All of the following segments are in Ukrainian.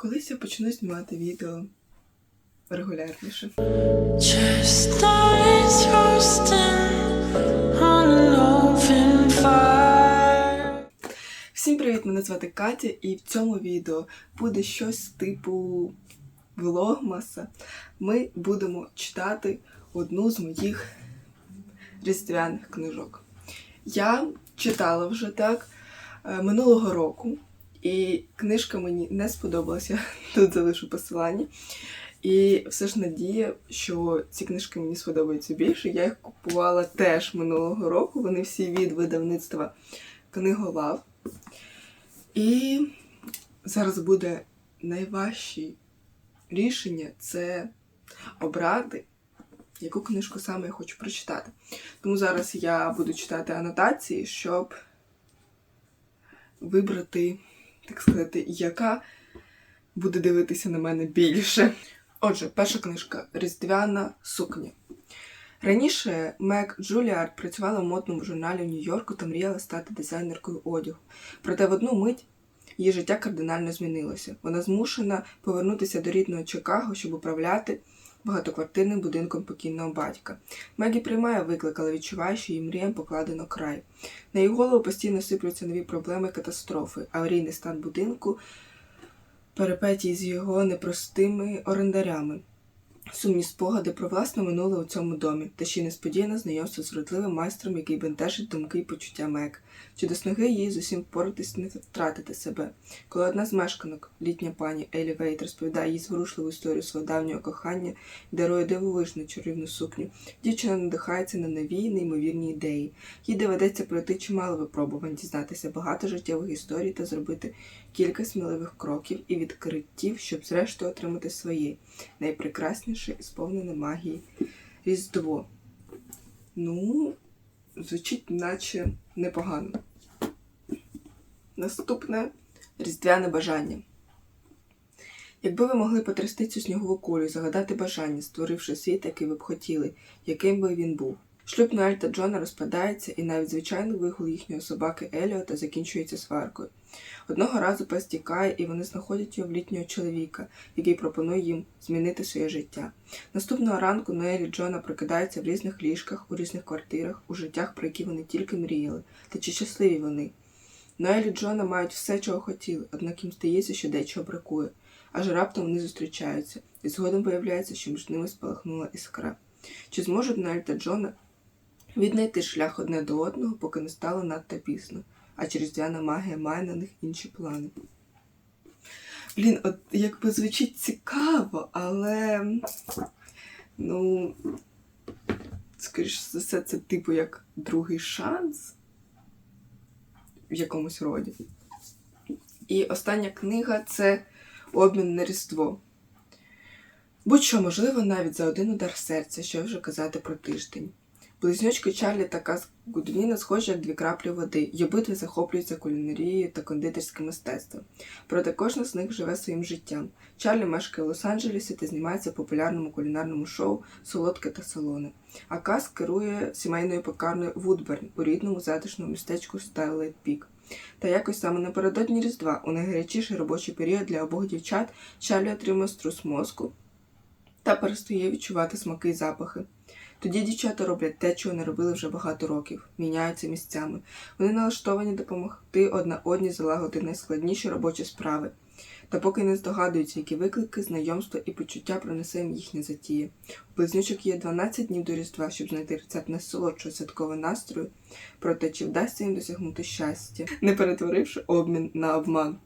Колись я почну знімати відео регулярніше. Всім привіт! Мене звати Катя, і в цьому відео буде щось типу влогмаса. Ми будемо читати одну з моїх різдвяних книжок. Я читала вже так е, минулого року, і книжка мені не сподобалася. Тут залишу посилання. І все ж надія, що ці книжки мені сподобаються більше. Я їх купувала теж минулого року. Вони всі від видавництва Книголав. І зараз буде найважче рішення це обрати, яку книжку саме я хочу прочитати. Тому зараз я буду читати анотації, щоб вибрати, так сказати, яка буде дивитися на мене більше. Отже, перша книжка Різдвяна сукня. Раніше Мек Джуліард працювала в модному журналі в Нью-Йорку та мріяла стати дизайнеркою одягу. Проте в одну мить її життя кардинально змінилося. Вона змушена повернутися до рідного Чикаго, щоб управляти багатоквартирним будинком покійного батька. Мегі приймає виклик, але відчуває, що її мріям покладено край. На її голову постійно сиплються нові проблеми катастрофи, аварійний стан будинку, перепетії з його непростими орендарями. Сумні спогади про власне минуле у цьому домі, та ще й несподіване знайомство з вродливим майстром, який бентежить думки і почуття Мек. Чи до сноги їй з усім впоратись не втратити себе. Коли одна з мешканок, літня пані Елі Вейт, розповідає їй зворушливу історію свого давнього кохання і дарує дивовижну чарівну сукню, дівчина надихається на нові неймовірні ідеї. Їй доведеться пройти чимало випробувань, дізнатися багато життєвих історій та зробити кілька сміливих кроків і відкриттів, щоб зрештою отримати своє найпрекрасніше і сповнене магії Різдво. Ну, звучить наче непогано. Наступне різдвяне бажання. Якби ви могли потрясти цю снігову кулю, загадати бажання, створивши світ, який ви б хотіли, яким би він був. Шлюб Ноель та Джона розпадається, і навіть звичайний вигул їхньої собаки Еліота закінчується сваркою. Одного разу пес тікає, і вони знаходять його в літнього чоловіка, який пропонує їм змінити своє життя. Наступного ранку Ноель і Джона прокидаються в різних ліжках, у різних квартирах, у життях, про які вони тільки мріяли. Та чи щасливі вони? Ноель і Джона мають все, чого хотіли, однак їм здається, що дечого бракує. Аж раптом вони зустрічаються, і згодом виявляється, що між ними спалахнула іскра. Чи зможуть Ноель та Джона віднайти шлях одне до одного, поки не стало надто пізно, а різдвяна магія має на них інші плани. Блін, от якби звучить цікаво, але ну, скоріш за все, це типу як другий шанс в якомусь роді. І остання книга це Обмін на Різдво. Будь-що можливо навіть за один удар серця, що вже казати про тиждень. Близнючки Чарлі та Гудвіна схожі як дві краплі води, й обидві захоплюються кулінарією та кондитерським мистецтвом. Проте кожна з них живе своїм життям. Чарлі мешкає в Лос-Анджелесі та знімається в популярному кулінарному шоу Солодке та солоне. А Кас керує сімейною пекарнею Вудберн у рідному затишному містечку Стайлайт Пік. Та якось саме напередодні Різдва, у найгарячіший робочий період для обох дівчат, Чарлі отримує струс мозку та перестає відчувати смаки й запахи. Тоді дівчата роблять те, чого не робили вже багато років, міняються місцями. Вони налаштовані допомогти одна одній залагодити найскладніші робочі справи. Та поки не здогадуються, які виклики, знайомства і почуття принесе їм їхня затія. У близнючок є 12 днів до Різдва, щоб знайти рецепт найсолодшого святкового настрою, проте чи вдасться їм досягнути щастя, не перетворивши обмін на обман.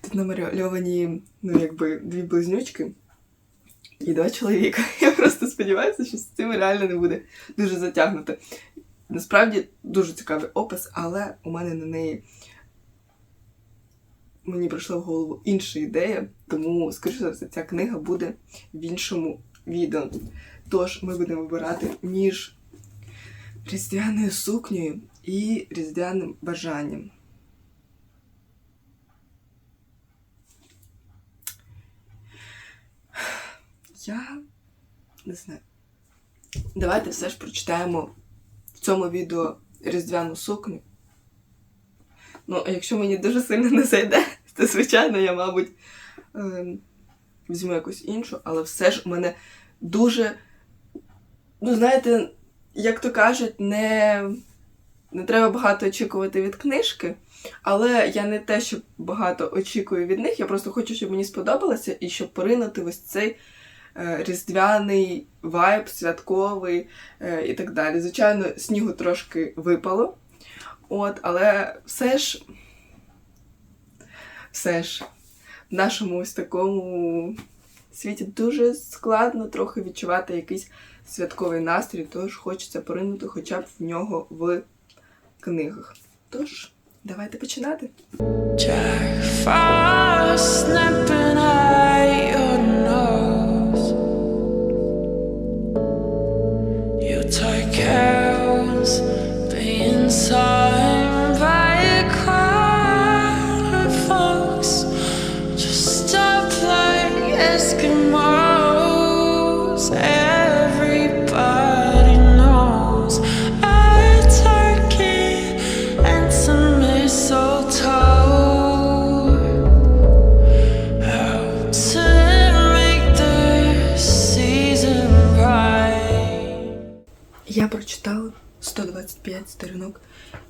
Тут намальовані, ну, якби, дві близнючки і два чоловіка. Я просто сподіваюся, що з цим реально не буде дуже затягнуто. Насправді дуже цікавий опис, але у мене на неї мені прийшла в голову інша ідея, тому, скоріше за все, ця книга буде в іншому відео. Тож ми будемо вибирати між різдвяною сукнею і різдвяним бажанням. Я не знаю. Давайте все ж прочитаємо в цьому відео різдвяну сукню. Ну, а якщо мені дуже сильно не зайде Це, звичайно, я, мабуть, ем, візьму якусь іншу, але все ж у мене дуже. Ну, знаєте, як то кажуть, не, не треба багато очікувати від книжки, але я не те, що багато очікую від них. Я просто хочу, щоб мені сподобалося і щоб поринути ось цей різдвяний вайб, святковий е, і так далі. Звичайно, снігу трошки випало. От, але все ж, все ж, в нашому ось такому світі дуже складно трохи відчувати якийсь святковий настрій, тож хочеться поринути хоча б в нього в книгах. Тож, давайте починати. the inside.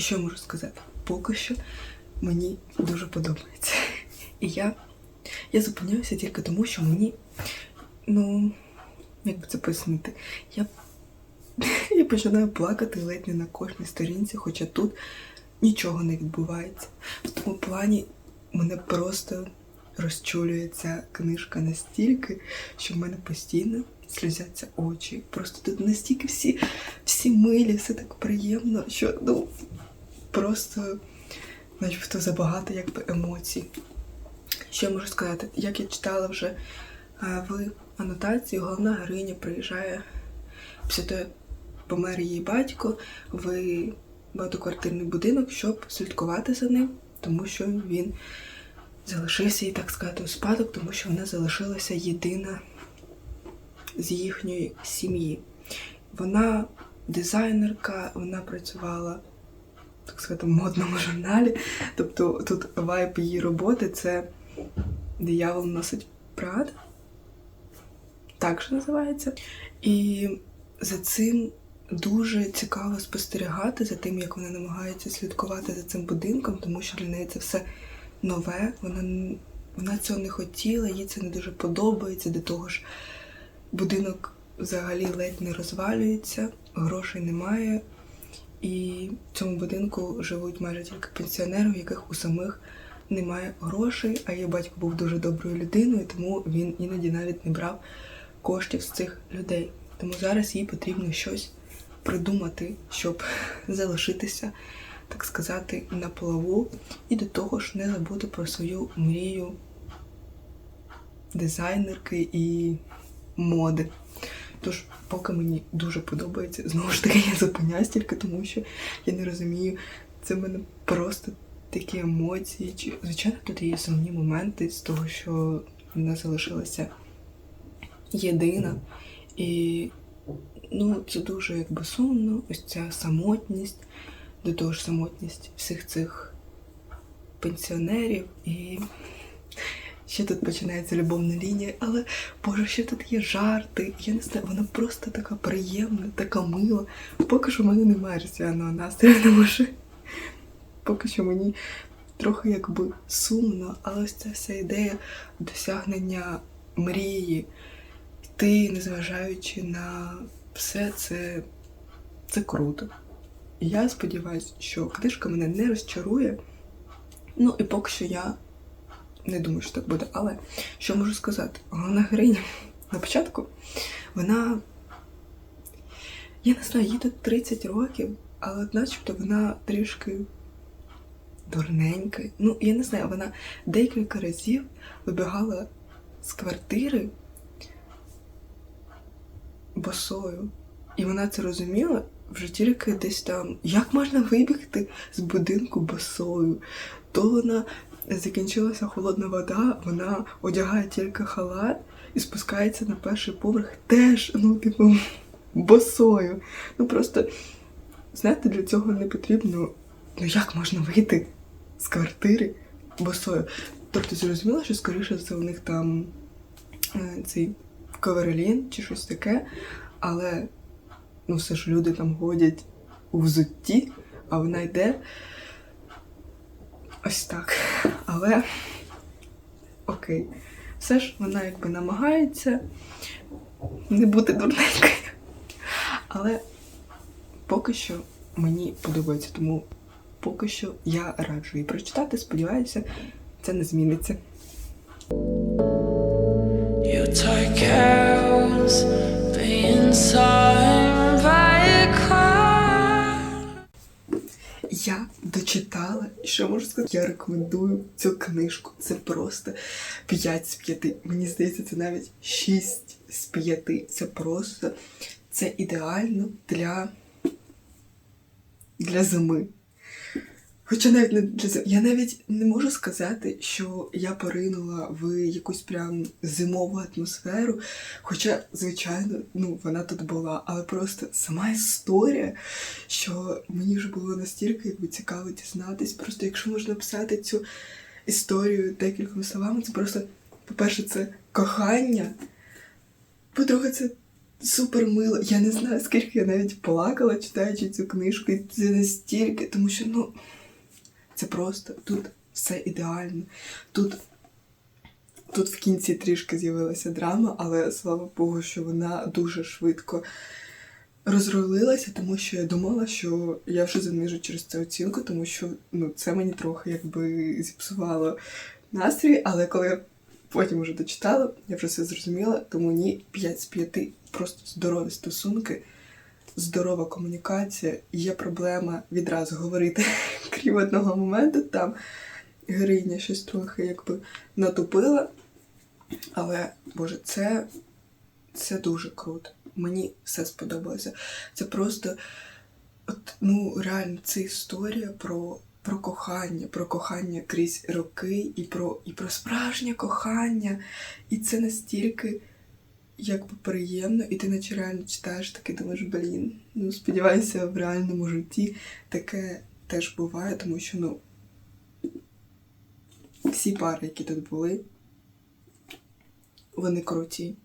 Що можу сказати? Поки що мені дуже подобається. І я, я зупиняюся тільки тому, що мені, ну, як би це пояснити, я, я починаю плакати ледь не на кожній сторінці, хоча тут нічого не відбувається. В тому плані мене просто розчулює ця книжка настільки, що в мене постійно сльозяться очі. Просто тут настільки всі, всі милі, все так приємно, що ну просто начебто забагато якби емоцій. Що я можу сказати? Як я читала вже е, в анотації, головна героїня приїжджає після того, як помер її батько в багатоквартирний будинок, щоб слідкувати за ним, тому що він залишився їй, так сказати, у спадок, тому що вона залишилася єдина з їхньої сім'ї. Вона дизайнерка, вона працювала, так сказати, модному журналі. Тобто тут вайб її роботи це диявол носить Прада. Так же називається. І за цим дуже цікаво спостерігати за тим, як вона намагається слідкувати за цим будинком, тому що для неї це все нове. Вона, вона цього не хотіла, їй це не дуже подобається. До того ж, будинок взагалі ледь не розвалюється, грошей немає. І в цьому будинку живуть майже тільки пенсіонери, у яких у самих немає грошей, а її батько був дуже доброю людиною, тому він іноді навіть не брав коштів з цих людей. Тому зараз їй потрібно щось придумати, щоб залишитися, так сказати, на плаву, і до того ж не забути про свою мрію дизайнерки і моди. Тож, поки мені дуже подобається, знову ж таки, я зупиняюсь тільки тому, що я не розумію, це в мене просто такі емоції. Чи, звичайно, тут є сумні моменти з того, що вона залишилася єдина. І ну, це дуже якби сумно, ось ця самотність, до того ж самотність всіх цих пенсіонерів. І ще тут починається любовна лінія, але Боже, ще тут є жарти. Я не знаю, вона просто така приємна, така мила. Поки що в мене немає різдвяного настрою, тому що поки що мені трохи якби сумно, але ось ця вся ідея досягнення мрії, йти, незважаючи на все, це, це круто. Я сподіваюся, що книжка мене не розчарує. Ну і поки що я не думаю, що так буде. Але що можу сказати? Головна героїня на початку, вона. Я не знаю, їй тут 30 років, але начебто вона трішки дурненька. Ну, я не знаю, вона декілька разів вибігала з квартири босою. І вона це розуміла вже тільки десь там. Як можна вибігти з будинку босою? То вона закінчилася холодна вода, вона одягає тільки халат і спускається на перший поверх теж, ну, типу, босою. Ну просто, знаєте, для цього не потрібно. Ну як можна вийти з квартири босою? Тобто зрозуміло, що скоріше за у них там е, цей коверлін чи щось таке, але ну все ж люди там ходять у взутті, а вона йде ось так. Але окей. Все ж вона якби намагається не бути дурненькою. Але поки що мені подобається, тому поки що я раджу її прочитати. Сподіваюся, це не зміниться. You take carols being sung Я дочитала, і що можу сказати? Я рекомендую цю книжку. Це просто 5 з 5. Мені здається, це навіть 6 з 5. Це просто це ідеально для, для зими. Хоча навіть не для зими. Я навіть не можу сказати, що я поринула в якусь прям зимову атмосферу. Хоча, звичайно, ну вона тут була, але просто сама історія, що мені вже було настільки якби цікаво дізнатись. Просто якщо можна писати цю історію декількома словами, це просто, по-перше, це кохання. По-друге, це супер мило. Я не знаю, скільки я навіть плакала, читаючи цю книжку, і це настільки, тому що, ну, це просто тут все ідеально. Тут Тут в кінці трішки з'явилася драма, але слава Богу, що вона дуже швидко розрулилася, тому що я думала, що я вже занижу через це оцінку, тому що ну, це мені трохи якби зіпсувало настрій, але коли я потім вже дочитала, я вже все зрозуміла, тому ні 5 з 5 просто здорові стосунки, здорова комунікація. Є проблема відразу говорити, крім одного моменту, там героїня щось трохи якби натупила. Але, Боже, це, це дуже круто. Мені все сподобалося. Це просто, от, ну, реально, це історія про, про кохання, про кохання крізь роки і про, і про справжнє кохання. І це настільки якби приємно, і ти наче реально читаєш таке, думаєш, блін. Ну, сподіваюся, в реальному житті таке теж буває, тому що, ну, всі пари, які тут були, вони круті.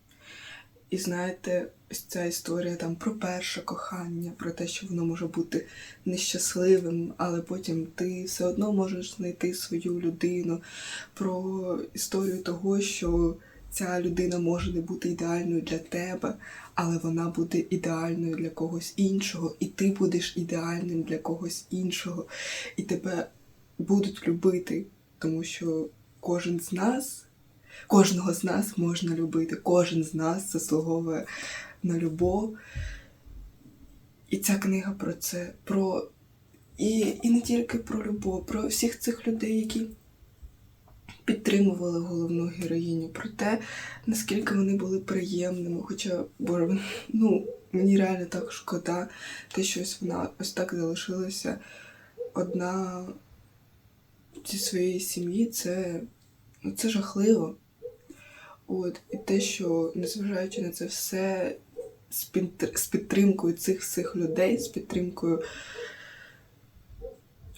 І знаєте, ось ця історія там про перше кохання, про те, що воно може бути нещасливим, але потім ти все одно можеш знайти свою людину, про історію того, що ця людина може не бути ідеальною для тебе, але вона буде ідеальною для когось іншого, і ти будеш ідеальним для когось іншого, і тебе будуть любити, тому що кожен з нас. Кожного з нас можна любити, кожен з нас заслуговує на любов. І ця книга про це, про і, і не тільки про любов, про всіх цих людей, які підтримували головну героїню, про те, наскільки вони були приємними. Хоча, боже, ну, мені реально так шкода, те, що ось вона ось так залишилася одна зі своєї сім'ї, це, ну, це жахливо. От, і те, що незважаючи на це все з підтримкою цих всіх людей, з підтримкою,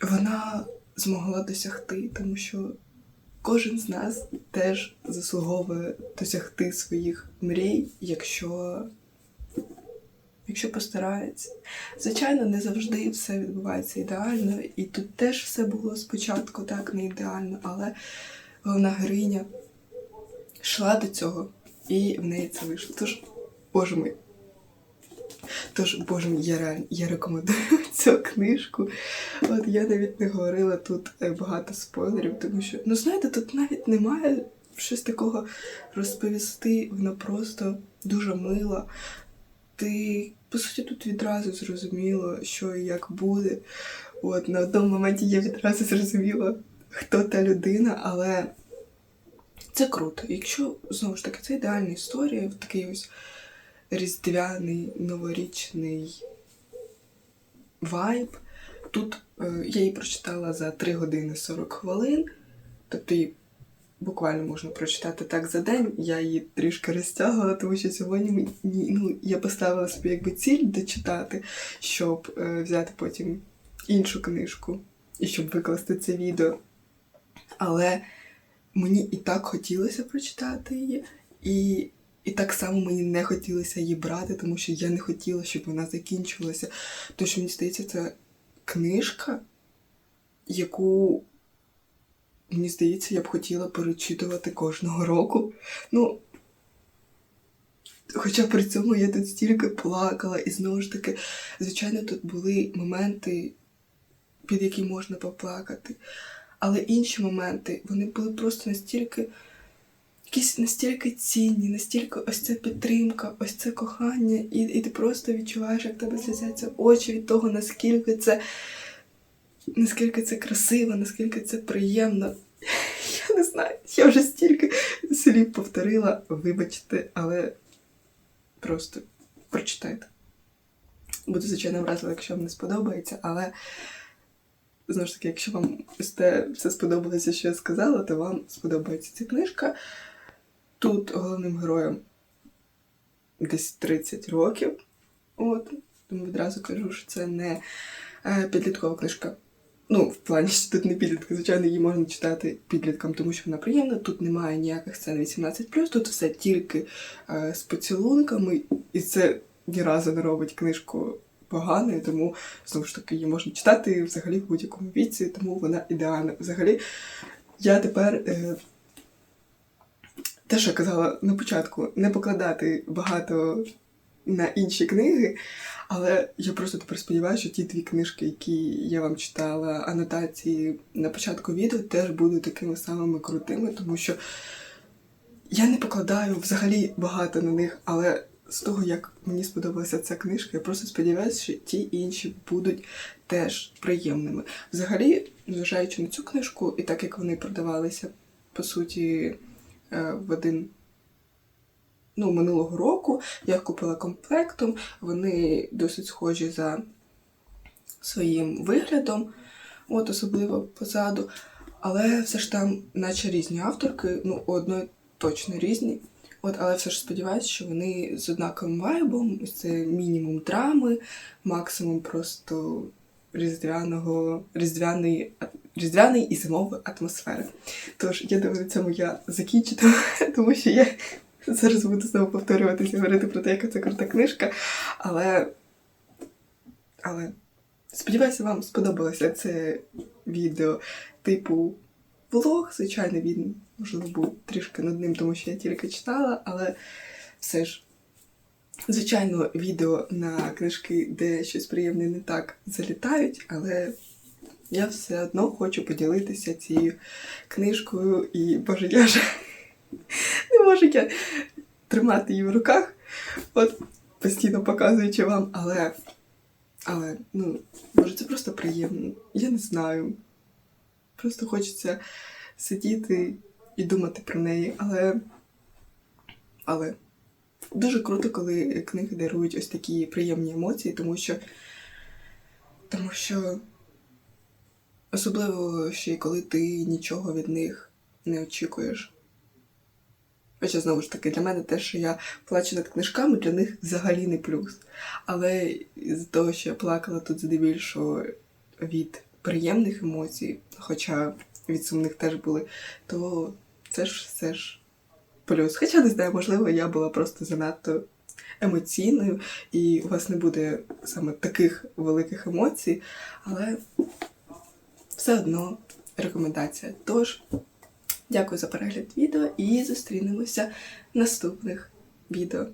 вона змогла досягти, тому що кожен з нас теж заслуговує досягти своїх мрій, якщо, якщо постарається. Звичайно, не завжди все відбувається ідеально, і тут теж все було спочатку так не ідеально, але головна героїня йшла до цього, і в неї це вийшло. Тож, боже мій. Тож, боже мій, я реально я рекомендую цю книжку. От я навіть не говорила тут е, багато спойлерів, тому що, ну знаєте, тут навіть немає щось такого розповісти. Вона просто дуже мила. Ти, по суті, тут відразу зрозуміло, що і як буде. От на одному моменті я відразу зрозуміла, хто та людина, але це круто. Якщо знову ж таки це ідеальна історія, в такий ось різдвяний новорічний вайб. Тут е, я її прочитала за 3 години 40 хвилин, тобто її буквально можна прочитати так за день. Я її трішки розтягувала, тому що сьогодні мені, ну, я поставила собі якби ціль дочитати, щоб е, взяти потім іншу книжку і щоб викласти це відео. Але мені і так хотілося прочитати її, і, і так само мені не хотілося її брати, тому що я не хотіла, щоб вона закінчилася. Тому що мені здається, це книжка, яку, мені здається, я б хотіла перечитувати кожного року. Ну, Хоча при цьому я тут стільки плакала, і знову ж таки, звичайно, тут були моменти, під які можна поплакати. Але інші моменти, вони були просто настільки, якісь настільки цінні, настільки ось ця підтримка, ось це кохання, і, і ти просто відчуваєш, як тебе слізяться очі від того, наскільки це, наскільки це красиво, наскільки це приємно. Я не знаю, я вже стільки слів повторила, вибачте, але просто прочитайте. Буду, звичайно, вразила, якщо вам не сподобається, але знову ж таки, якщо вам все сподобалося, що я сказала, то вам сподобається ця книжка. Тут головним героєм десь 30 років. От, тому відразу кажу, що це не е, підліткова книжка. Ну, в плані, що тут не підлітки, звичайно, її можна читати підліткам, тому що вона приємна. Тут немає ніяких сцен 18+, тут все тільки е, з поцілунками, і це ні разу не робить книжку поганою, тому знову ж таки її можна читати взагалі в будь-якому віці, тому вона ідеальна. Взагалі, я тепер. Е, те, що я казала на початку, не покладати багато на інші книги, але я просто тепер сподіваюся, що ті дві книжки, які я вам читала, анотації на початку відео, теж будуть такими самими крутими, тому що я не покладаю взагалі багато на них, але з того, як мені сподобалася ця книжка, я просто сподіваюся, що ті інші будуть теж приємними. Взагалі, зважаючи на цю книжку, і так як вони продавалися, по суті, в один ну, минулого року. Я їх купила комплектом. Вони досить схожі за своїм виглядом, от особливо позаду. Але все ж там, наче різні авторки, ну, одної точно різні. От, але все ж сподіваюся, що вони з однаковим вайбом, це мінімум драми, максимум просто різдвяного, різдвяної, різдвяної і зимової атмосфери. Тож, я думаю, на цьому я закінчу, тому- що я зараз буду знову повторюватися, говорити про те, яка це крута книжка. Але, але сподіваюся, вам сподобалося це відео типу влог. Звичайно, він, можливо, був трішки над ним, тому що я тільки читала, але все ж. Звичайно, відео на книжки, де щось приємне не так залітають, але я все одно хочу поділитися цією книжкою і боже, я ж не можу я тримати її в руках, от постійно показуючи вам, але, але, ну, може, це просто приємно. Я не знаю. Просто хочеться сидіти і думати про неї, але. Але дуже круто, коли книги дарують ось такі приємні емоції, тому що. Тому що. Особливо ще й коли ти нічого від них не очікуєш. Хоча, знову ж таки, для мене те, що я плачу над книжками, для них взагалі не плюс. Але з того, що я плакала тут здебільшого від приємних емоцій, хоча від сумних теж були, то це ж все ж плюс. Хоча не знаю, можливо, я була просто занадто емоційною, і у вас не буде саме таких великих емоцій, але все одно рекомендація. Тож, дякую за перегляд відео і зустрінемося в наступних відео.